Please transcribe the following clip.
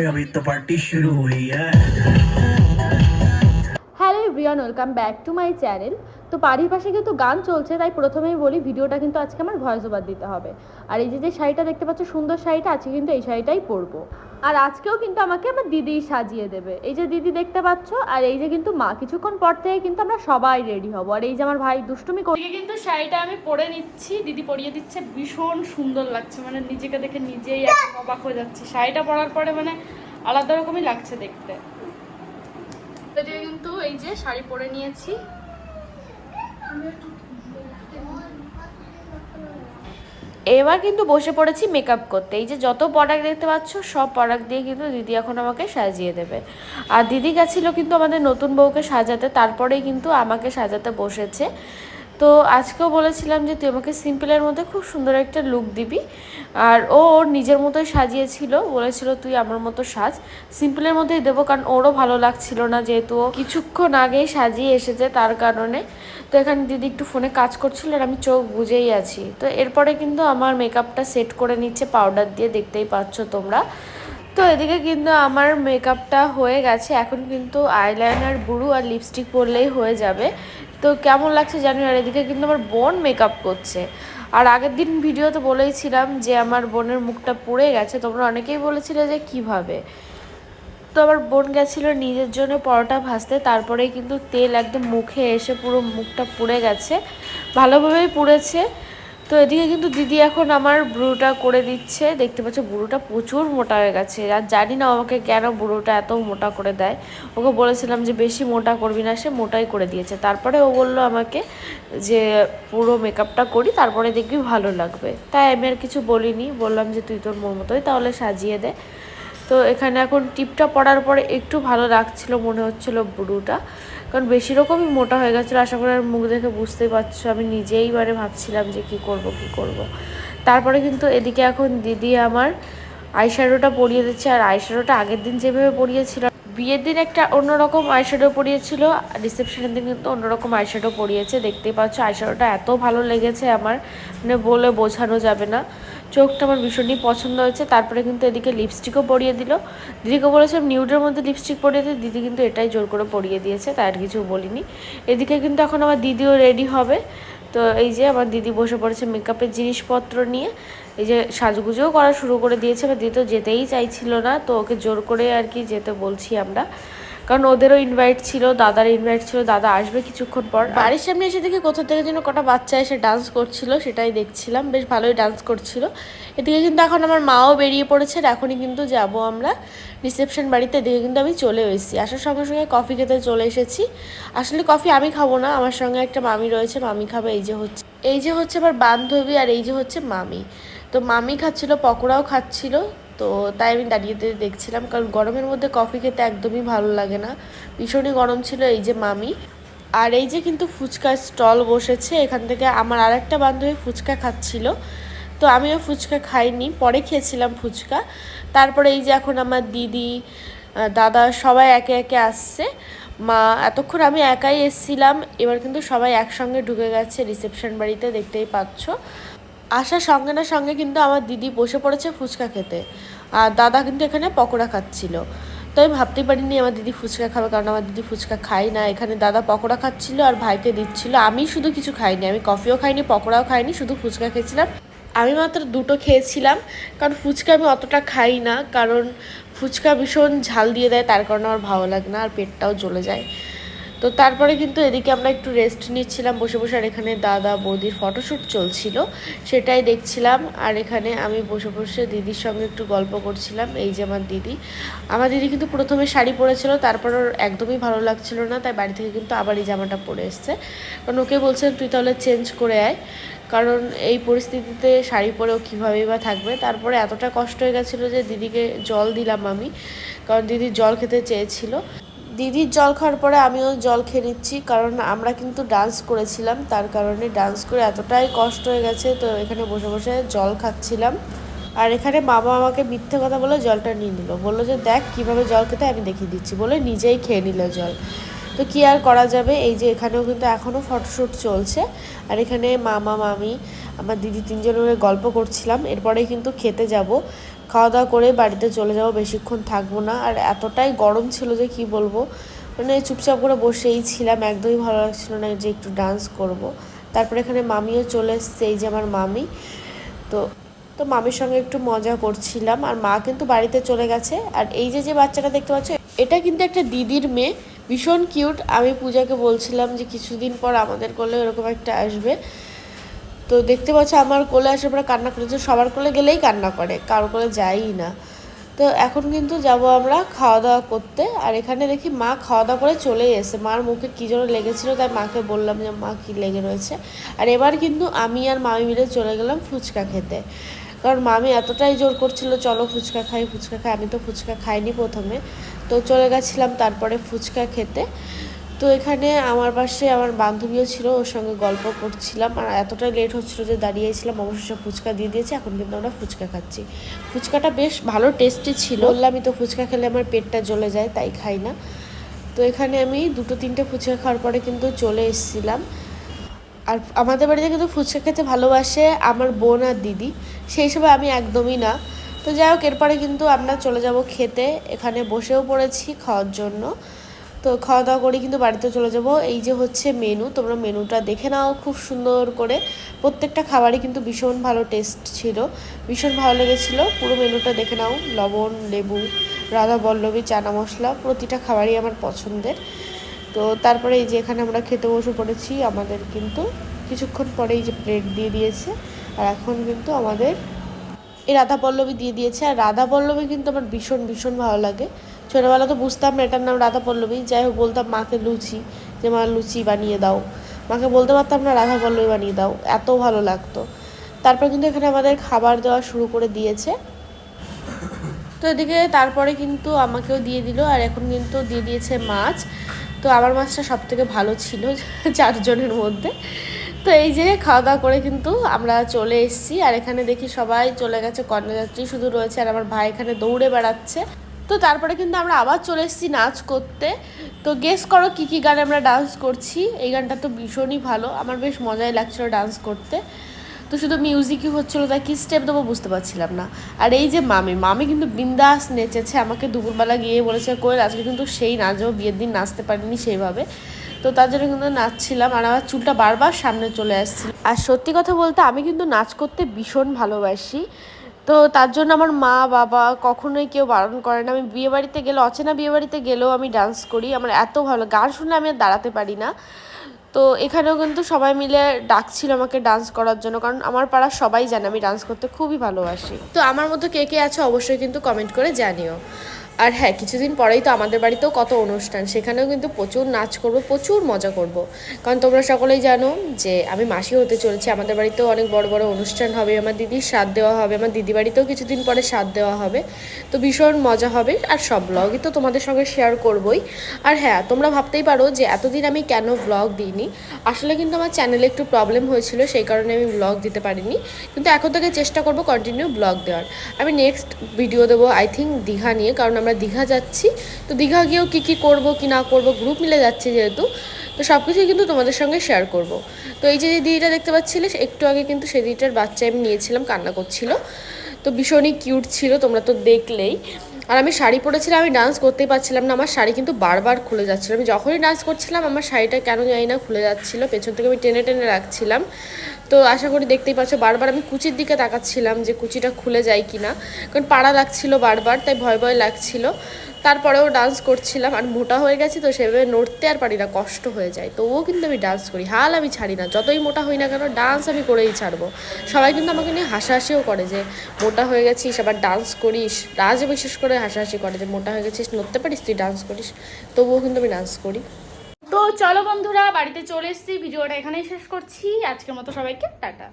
अभी तो पार्टी शुरू हुई है hello everyone welcome back to my channel তো বাড়ির পাশে কিন্তু গান চলছে তাই প্রথমেই বলি ভিডিওটা কিন্তু আজকে আমার ভয়েস ওভার দিতে হবে আর এই যে যে শাড়িটা দেখতে পাচ্ছ সুন্দর শাড়িটা আজকে কিন্তু এই শাড়িটাই পরবো আর আজকেও কিন্তু আমাকে আমার দিদি সাজিয়ে দেবে। এই যে দিদি দেখতে পাচ্ছ আর এই যে কিন্তু মা কিছুক্ষণ পর থেকে কিন্তু আমরা সবাই রেডি হব। আর এই যে আমার ভাই দুষ্টুমি করে কিন্তু শাড়িটা আমি পরে নিচ্ছি। দিদি পরিয়ে দিচ্ছে। ভীষণ সুন্দর লাগছে। মানে নিজেকে দেখে নিজেই অবাক হয়ে যাচ্ছে। শাড়িটা পরার পরে মানে আলাদা রকমই লাগছে দেখতে। কিন্তু এই যে শাড়ি পরে নিয়েছি। এবার কিন্তু বসে পড়েছি মেকআপ করতে। এই যে যত প্রোডাক্ট দেখতে পাচ্ছ, সব প্রোডাক্ট দিয়ে কিন্তু দিদি এখন আমাকে সাজিয়ে দেবে। আর দিদি গেছিল কিন্তু আমাদের নতুন বউকে সাজাতে, তারপরেই কিন্তু আমাকে সাজাতে বসেছে। তো আজকেও বলেছিলাম যে তুই আমাকে সিম্পলের মধ্যে খুব সুন্দর একটা লুক দিবি। আর ও ওর নিজের মতোই সাজিয়েছিল, বলেছিল তুই আমার মতো সাজ। সিম্পলের মধ্যেই দেবো কারণ ওরও ভালো লাগছিল না যেহেতু কিছুক্ষণ আগেই সাজিয়ে এসেছে তার কারণে। তো এখানে দিদি একটু ফোনে কাজ করছিল আর আমি চোখ বুঝেই আছি। তো এরপরে কিন্তু আমার মেকআপটা সেট করে নিচ্ছে পাউডার দিয়ে, দেখতেই পাচ্ছ তোমরা। তো এদিকে কিন্তু আমার মেকআপটা হয়ে গেছে। এখন কিন্তু আইলাইনার বুড়ু আর লিপস্টিক পরলেই হয়ে যাবে। তো কেমন লাগছে জানি এদিকে কিন্তু আমার বোন মেকআপ করছে। আর আগের দিন ভিডিওতে বলেইছিলাম যে আমার বোনের মুখটা পুড়ে গেছে, তোমরা অনেকেই বলেছিলে যে কীভাবে? তো আমার বোন গেছিল নিজের জন্য পরোটা ভাজতে, তারপরেই কিন্তু তেল একদম মুখে এসে পুরো মুখটা পুড়ে গেছে। ভালোভাবেই পুড়েছে। তো এদিকে কিন্তু দিদি এখন আমার ব্রুটা করে দিচ্ছে। দেখতে পাচ্ছ, বুড়োটা প্রচুর মোটা হয়ে গেছে। আর জানি না আমাকে কেন বুড়োটা এত মোটা করে দেয়। ওকে বলেছিলাম যে, বেশি মোটা করবি না, সে মোটাই করে দিয়েছে। তারপরে ও বলল আমাকে যে, পুরো মেকআপটা করি, তারপরে দেখবি ভালো লাগবে। তাই আমি আর কিছু বলিনি। বললাম যে, তুই তোর মন মতোই তাহলে সাজিয়ে দে। তো এখানে এখন টিপটা পড়ার পরে একটু ভালো লাগছিল, মনে হচ্ছিল বুড়োটা। কারণ বেশি রকমই মোটা হয়ে গেছিল, আশা করি আর মুখ দেখে বুঝতেই পারছ। আমি নিজেই মানে ভাবছিলাম যে কি করব কি করব। তারপরে কিন্তু এদিকে এখন দিদি আমার আইশ্যাডোটা পরিয়ে দিচ্ছে, আর আইশ্যাডোটা আগের দিন যেভাবে পরিয়েছিল, বিয়ের দিন একটা অন্যরকম আইশ্যাডো পরিয়েছিল রিসেপশনের দিন কিন্তু অন্যরকম আইশ্যাডো পরিয়েছে। দেখতেই পাচ্ছ আইশ্যাডোটা এত ভালো লেগেছে আমার মানে বলে বোঝানো যাবে না। চোখটা আমার ভীষণই পছন্দ হয়েছে। তারপরে কিন্তু এদিকে লিপস্টিকও পরিয়ে দিল। দিদিকে বলেছিলাম নিউডের মধ্যে লিপস্টিক পরিয়ে দিই দিদি কিন্তু এটাই জোর করে পরিয়ে দিয়েছে, তাই আর কিছু বলিনি। এদিকে কিন্তু এখন আমার দিদিও রেডি হবে। তো এই যে আমার দিদি বসে পড়েছে মেকআপের জিনিসপত্র নিয়ে। এই যে সাজগুজও করা শুরু করে দিয়েছে। এবার দিদি তো যেতেই চাইছিল না, তো ওকে জোর করে আর কি যেতে বলছি আমরা। কারণ ওদেরও ইনভাইট ছিল, দাদার ইনভাইট ছিল, দাদা আসবে কিছুক্ষণ পর। বাড়ির সামনে এসে দেখি কোথা থেকে যেন কটা বাচ্চা এসে ডান্স করছিল, সেটাই দেখছিলাম, বেশ ভালোই ডান্স করছিল। এদিকে কিন্তু এখন আমার মাও বেরিয়ে পড়েছে এখনই কিন্তু যাব আমরা রিসেপশন বাড়িতে। দেখে কিন্তু আমি চলে এসেছি। আসার সঙ্গে সঙ্গে কফি খেতে চলে এসেছি। আসলে কফি আমি খাব না, আমার সঙ্গে একটা মামি রয়েছে, মামি খাবে, এই যে হচ্ছে এই যে হচ্ছে আমার বান্ধবী, আর এই যে হচ্ছে মামি। তো মামি খাচ্ছিল, পকোড়াও খাচ্ছিল তো তাই আমি দাঁড়িয়ে দেখছিলাম, কারণ গরমের মধ্যে কফি খেতে একদমই ভালো লাগে না। ভীষণই গরম ছিল এই যে মামি। আর এই যে কিন্তু ফুচকার স্টল বসেছে, এখান থেকে আমার আর একটা বান্ধবী ফুচকা খাচ্ছিল। তো আমিও ফুচকা খাইনি, পরে খেয়েছিলাম ফুচকা। তারপরে এই যে এখন আমার দিদি দাদা সবাই একে একে আসছে। মা, এতক্ষণ আমি একাই এসছিলাম, এবার কিন্তু সবাই একসঙ্গে ঢুকে গেছে রিসেপশন বাড়িতে, দেখতেই পাচ্ছ। আসার সঙ্গে না সঙ্গে কিন্তু আমার দিদি বসে পড়েছে ফুচকা খেতে। আর দাদা কিন্তু এখানে পকোড়া খাচ্ছিল। তো আমি ভাবতেই পারিনি আমার দিদি ফুচকা খাবে, কারণ আমার দিদি ফুচকা খাই না। এখানে দাদা পকোড়া খাচ্ছিল আর ভাইকে দিচ্ছিল। আমি শুধু কিছু খাইনি, আমি কফিও খাইনি, পকোড়াও খাইনি, শুধু ফুচকা খেয়েছিলাম। আমি মাত্র দুটো খেয়েছিলাম, কারণ ফুচকা আমি অতটা খাই না, কারণ ফুচকা ভীষণ ঝাল দিয়ে দেয়, তার কারণে আমার ভালো লাগে না আর পেটটাও জ্বলে যায়। তো তারপরে কিন্তু এদিকে আমরা একটু রেস্ট নিচ্ছিলাম, বসে বসে আর এখানে দাদা বৌদির ফটোশ্যুট চলছিল, সেটাই দেখছিলাম। আর এখানে আমি বসে বসে দিদির সঙ্গে একটু গল্প করছিলাম, এই যে আমার দিদি। আমার দিদি কিন্তু প্রথমে শাড়ি পরেছিল, তারপর একদমই ভালো লাগছিল না, তাই বাড়ি থেকে কিন্তু আবার এই জামাটা পরে এসছে। কারণ ওকে বলছেন তুই তাহলে চেঞ্জ করে আয়। কারণ এই পরিস্থিতিতে শাড়ি পরেও কীভাবেই বা থাকবে? তারপরে এতটা কষ্ট হয়ে গেছিল যে দিদিকে জল দিলাম আমি, কারণ দিদি জল খেতে চেয়েছিল। দিদির জল খাওয়ার পরে আমিও জল খেয়ে নিচ্ছি, কারণ আমরা কিন্তু ডান্স করেছিলাম, তার কারণে ডান্স করে এতটাই কষ্ট হয়ে গেছে, তো এখানে বসে বসে জল খাচ্ছিলাম। আর এখানে মামা আমাকে মিথ্যে কথা বলে জলটা নিয়ে নিল, বলল যে দেখ কীভাবে জল খেতে আমি দেখিয়ে দিচ্ছি, বলে নিজেই খেয়ে নিল জল। তো কি আর করা যাবে? এই যে এখানেও কিন্তু এখনও ফটোশ্যুট চলছে। আর এখানে মামা, মামি, আমার দিদি তিনজন মিলে গল্প করছিলাম। এরপরেই কিন্তু খেতে যাব। খাওয়া দাওয়া করে বাড়িতে চলে যাব, বেশিক্ষণ থাকব না। আর এতটাই গরম ছিল যে কি বলব? মানে চুপচাপ করে বসেই ছিলাম, একদমই ভালো লাগছিল না যে একটু ডান্স করব। তারপরে এখানে মামিও চলে এসছে, এই যে আমার মামি। তো তো মামির সঙ্গে একটু মজা করছিলাম আর মা কিন্তু বাড়িতে চলে গেছে। আর এই যে যে বাচ্চাটা দেখতে পাচ্ছ, এটা কিন্তু একটা দিদির মেয়ে। ভীষণ কিউট। আমি পূজাকে বলছিলাম যে কিছুদিন পর আমাদের কোলে এরকম একটা আসবে। তো দেখতে পাচ্ছ, আমার কোলে আসার পরে কান্না করেছে। সবার কোলে গেলেই কান্না করে, কারোর কোলে যায়ই না। তো এখন কিন্তু যাব আমরা খাওয়া দাওয়া করতে। আর এখানে দেখি মা খাওয়া দাওয়া করে চলেই এসে মার মুখে কী যেন লেগেছিল, তাই মাকে বললাম যে, মা, কী লেগে রয়েছে? আর এবার কিন্তু আমি আর মামি মিলে চলে গেলাম ফুচকা খেতে। কারণ মামি এতটাই জোর করছিল, চলো ফুচকা খাই ফুচকা খাই। আমি তো ফুচকা খাইনি প্রথমে। তো চলে গেছিলাম তারপরে ফুচকা খেতে। তো এখানে আমার পাশে আমার বান্ধবীও ছিল, ওর সঙ্গে গল্প করছিলাম। আর এতটাই লেট হচ্ছিল যে দাঁড়িয়েছিলাম, অবশেষে ফুচকা দিয়ে দিয়েছে, এখন কিন্তু আমরা ফুচকা খাচ্ছি। ফুচকাটা বেশ ভালো টেস্টি ছিল। বললামই তো ফুচকা খেলে আমার পেটটা জ্বলে যায়, তাই খাই না। তো এখানে আমি দুটো তিনটে ফুচকা খাওয়ার পরে কিন্তু চলে এসেছিলাম। আর আমাদের বাড়িতে কিন্তু ফুচকা খেতে ভালোবাসে আমার বোন আর দিদি। সেই হিসেবে আমি একদমই না। তো যাই হোক, এরপরে কিন্তু আমরা চলে যাব খেতে। এখানে বসেও পড়েছি খাওয়ার জন্য। তো খাওয়া দাওয়া করে কিন্তু বাড়িতে চলে যাব। এই যে হচ্ছে মেনু তোমরা মেনুটা দেখে নাও খুব সুন্দর করে। প্রত্যেকটা খাবারই কিন্তু ভীষণ ভালো টেস্ট ছিল। ভীষণ ভালো লেগেছিলো। পুরো মেনুটা দেখে নাও। লবণ, লেবু রাধা বল্লভী চানা মশলা, প্রতিটা খাবারই আমার পছন্দের। তো তারপরে এই যে এখানে আমরা খেতে বসে পড়েছি, আমাদের কিন্তু কিছুক্ষণ পরে এই যে প্লেট দিয়ে দিয়েছে, আর এখন কিন্তু আমাদের এই রাধা পল্লবী দিয়ে দিয়েছে। আর রাধা পল্লবী কিন্তু আমার ভীষণ ভীষণ ভালো লাগে। ছোটোবেলা তো বুঝতাম না এটার নাম রাধা পল্লবী। যাই হোক, বলতাম মাকে লুচি, যে মা, লুচি বানিয়ে দাও। মাকে বলতে পারতাম না, রাধা পল্লবী বানিয়ে দাও, এত ভালো লাগতো। তারপর কিন্তু এখানে আমাদের খাবার দেওয়া শুরু করে দিয়েছে। তো এদিকে তারপরে কিন্তু আমাকেও দিয়ে দিল, আর এখন কিন্তু দিয়ে দিয়েছে মাছ। তো আমার মাছটা সব থেকে ভালো ছিল চারজনের মধ্যে। তো এই যে খাওয়া দাওয়া করে কিন্তু আমরা চলে এসেছি আর এখানে দেখি সবাই চলে গেছে, কর্ণযাত্রী শুধু রয়েছে আর আমার ভাই এখানে দৌড়ে বেড়াচ্ছে। তো তারপরে কিন্তু আমরা আবার চলে এসেছি নাচ করতে। তো গেস করো কী কী গানে আমরা ডান্স করছি? এই গানটা তো ভীষণই ভালো। আমার বেশ মজাই লাগছিল ডান্স করতে। তো শুধু মিউজিকই হচ্ছিল, তাই কী স্টেপ দেবো বুঝতে পারছিলাম না। আর এই যে মামি মামি কিন্তু বিন্দাস নেচেছে, আমাকে দুপুরবেলা গিয়ে বলেছে, কই, আজকে কিন্তু সেই নাচবো বিয়ের দিন নাচতে পারিনি সেইভাবে। তো তার জন্য কিন্তু নাচছিলাম, আর আমার চুলটা বারবার সামনে চলে আসছিল। আর সত্যি কথা বলতে, আমি কিন্তু নাচ করতে ভীষণ ভালোবাসি। তো তার জন্য আমার মা, বাবা কখনোই কেউ বারণ করে না। আমি বিয়ে বাড়িতে গেলে অচেনা বিয়েবাড়িতে গেলেও আমি ডান্স করি। আমার এত ভালো, গান শুনলে আমি আর দাঁড়াতে পারি না। তো এখানেও কিন্তু সবাই মিলে ডাকছিল আমাকে ডান্স করার জন্য, কারণ আমার পাড়ার সবাই জানে আমি ডান্স করতে খুবই ভালোবাসি। তো আমার মতো কে কে আছে অবশ্যই কিন্তু কমেন্ট করে জানিও। আর হ্যাঁ কিছুদিন পরেই তো আমাদের বাড়িতেও কত অনুষ্ঠান, সেখানেও কিন্তু প্রচুর নাচ করব, প্রচুর মজা করব। কারণ তোমরা সকলেই জানো যে আমি মাসি হতে চলেছি, আমাদের বাড়িতেও অনেক বড় বড় অনুষ্ঠান হবে, আমার দিদির স্বাদ দেওয়া হবে, আমার দিদি বাড়িতেও কিছুদিন পরে স্বাদ দেওয়া হবে। তো ভীষণ মজা হবে আর সব ব্লগই তো তোমাদের সঙ্গে শেয়ার করবই। আর হ্যাঁ তোমরা ভাবতেই পারো যে এতদিন আমি কেন ব্লগ দিইনি। আসলে কিন্তু আমার চ্যানেলে একটু প্রবলেম হয়েছিল, সেই কারণে আমি ব্লগ দিতে পারিনি। কিন্তু এখন থেকে চেষ্টা করব কন্টিনিউ ব্লগ দেওয়ার। আমি নেক্সট ভিডিও দেবো আই থিঙ্ক দীঘা নিয়ে, কারণ আমরা দীঘা যাচ্ছি। তো দীঘা গিয়েও কী কী করব, কি না করব গ্রুপ মিলে যাচ্ছি যেহেতু। তো সব কিছুই কিন্তু তোমাদের সঙ্গে শেয়ার করব। তো এই যে যে দিদিটা দেখতে পাচ্ছিলে একটু আগে কিন্তু সেই দিদিটার বাচ্চা আমি নিয়েছিলাম, কান্না করছিল। তো ভীষণই কিউট ছিল, তোমরা তো দেখলেই। আর আমি শাড়ি পরেছিলাম, আমি ডান্স করতেই পারছিলাম না, আমার শাড়ি কিন্তু বারবার খুলে যাচ্ছিল। আমি যখনই ডান্স করছিলাম, আমার শাড়িটা কেন জানি না খুলে যাচ্ছিল, পেছন থেকে আমি টেনে টেনে রাখছিলাম। তো আশা করি দেখতেই পাচ্ছ, বারবার আমি কুচির দিকে তাকাচ্ছিলাম যে কুচিটা খুলে যায় কি না কারণ পাড়া লাগছিল বারবার, তাই ভয় ভয় লাগছিল। তারপরেও ডান্স করছিলাম আর মোটা হয়ে গেছি তো সেভাবে নড়তে আর পারি না, কষ্ট হয়ে যায়। তবুও কিন্তু আমি ডান্স করি, হাল আমি ছাড়ি না, যতই মোটা হই না কেন ডান্স আমি করেই ছাড়বো। সবাই কিন্তু আমাকে নিয়ে হাসাহাসিও করে যে, মোটা হয়ে গেছিস, আবার ডান্স করিস রাজ বিশেষ করে হাসাহাসি করে যে, মোটা হয়ে গেছিস, নড়তে পারিস, তুই ডান্স করিস, তবুও কিন্তু আমি ডান্স করি। তো চলো বন্ধুরা, বাড়িতে চলে এসেছি, ভিডিওটা এখানেই শেষ করছি, আজকের মতো সবাইকে, টাটা।